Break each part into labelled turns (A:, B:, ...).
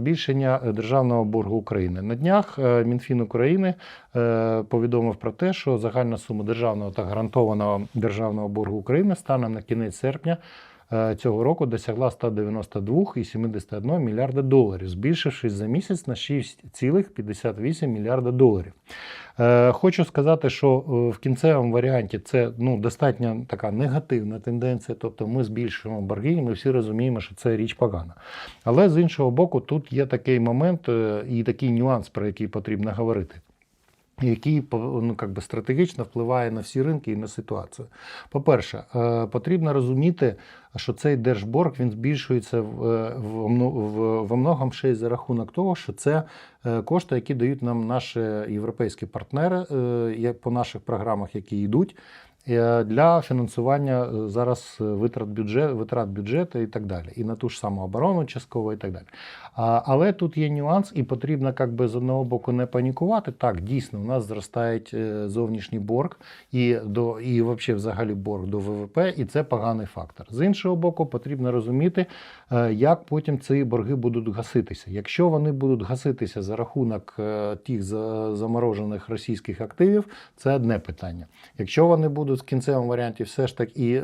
A: збільшення е, державного боргу України. На днях е, Мінфін України е, повідомив про те, що загальна сума державного та гарантованого державного боргу України станом на кінець серпня цього року досягла 192,71 мільярда доларів, збільшившись за місяць на 6,58 мільярда доларів. Е, Хочу сказати, що е, в кінцевому варіанті це ну, достатньо така негативна тенденція, тобто ми збільшуємо борги, і ми всі розуміємо, що це річ погана. Але з іншого боку, тут є такий момент е, і такий нюанс, про який потрібно говорити. Який ну, как би, стратегічно впливає на всі ринки і на ситуацію. По-перше, е, потрібно розуміти, що цей держборг він збільшується в, е, в, во многом ще й за рахунок того, що це е, кошти, які дають нам наші європейські партнери по наших програмах, які йдуть. Е, Для фінансування е, зараз е, витрат бюджет, витрат бюджету і так далі, і на ту ж саму оборону частково і так далі. Але тут є нюанс, і потрібно як би, з одного боку не панікувати. Так, дійсно, у нас зростає зовнішній борг і до і взагалі взагалі борг до ВВП, і це поганий фактор. З іншого боку, потрібно розуміти, як потім ці борги будуть гаситися. Якщо вони будуть гаситися за рахунок тих за- заморожених російських активів, це одне питання. Якщо вони будуть в кінцевому варіанті, все ж таки, і,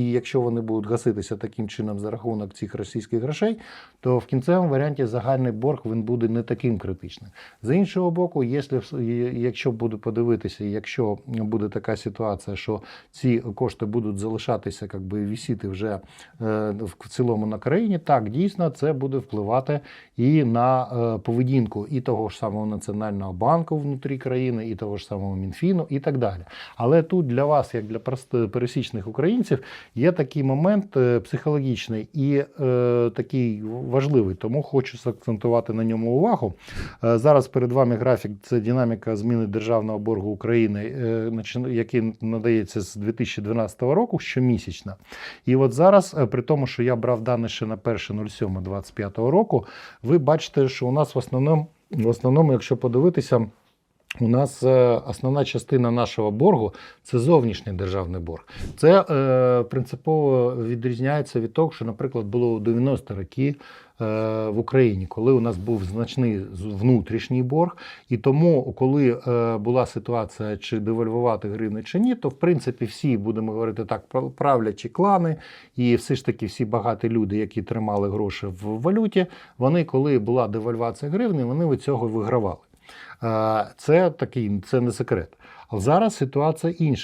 A: і якщо вони будуть гаситися таким чином за рахунок цих російських грошей, то в кінцевому варіанті загальний борг він буде не таким критичним. З іншого боку, якщо, якщо буду подивитися, якщо буде така ситуація, що ці кошти будуть залишатися, як би вісіти вже е, в цілому на країні, так дійсно це буде впливати і на е, поведінку і того ж самого Національного банку внутрі країни, і того ж самого Мінфіну, і так далі. Але тут для вас, як для пересічних українців, є такий момент е, психологічний і е, такий важливий, тому хочу заакцентувати на ньому увагу. Е, Зараз перед вами графік це динаміка зміни державного боргу України, е, який надається з 2012 року щомісячно. І от зараз, е, при тому, що я брав дані ще на 1.07.25 року, ви бачите, що у нас в основному, в основному, якщо подивитися, у нас е, основна частина нашого боргу це зовнішній державний борг. Це е, принципово відрізняється від того, що, наприклад, було у 90 роки е, в Україні, коли у нас був значний внутрішній борг. І тому, коли е, була ситуація, чи девальвувати гривни чи ні, то в принципі всі, будемо говорити так, прав- правлячі клани і все ж таки всі багаті люди, які тримали гроші в валюті, вони, коли була девальвація гривни, вони від цього вигравали. Е, Це такий, це не секрет. А зараз ситуація інша.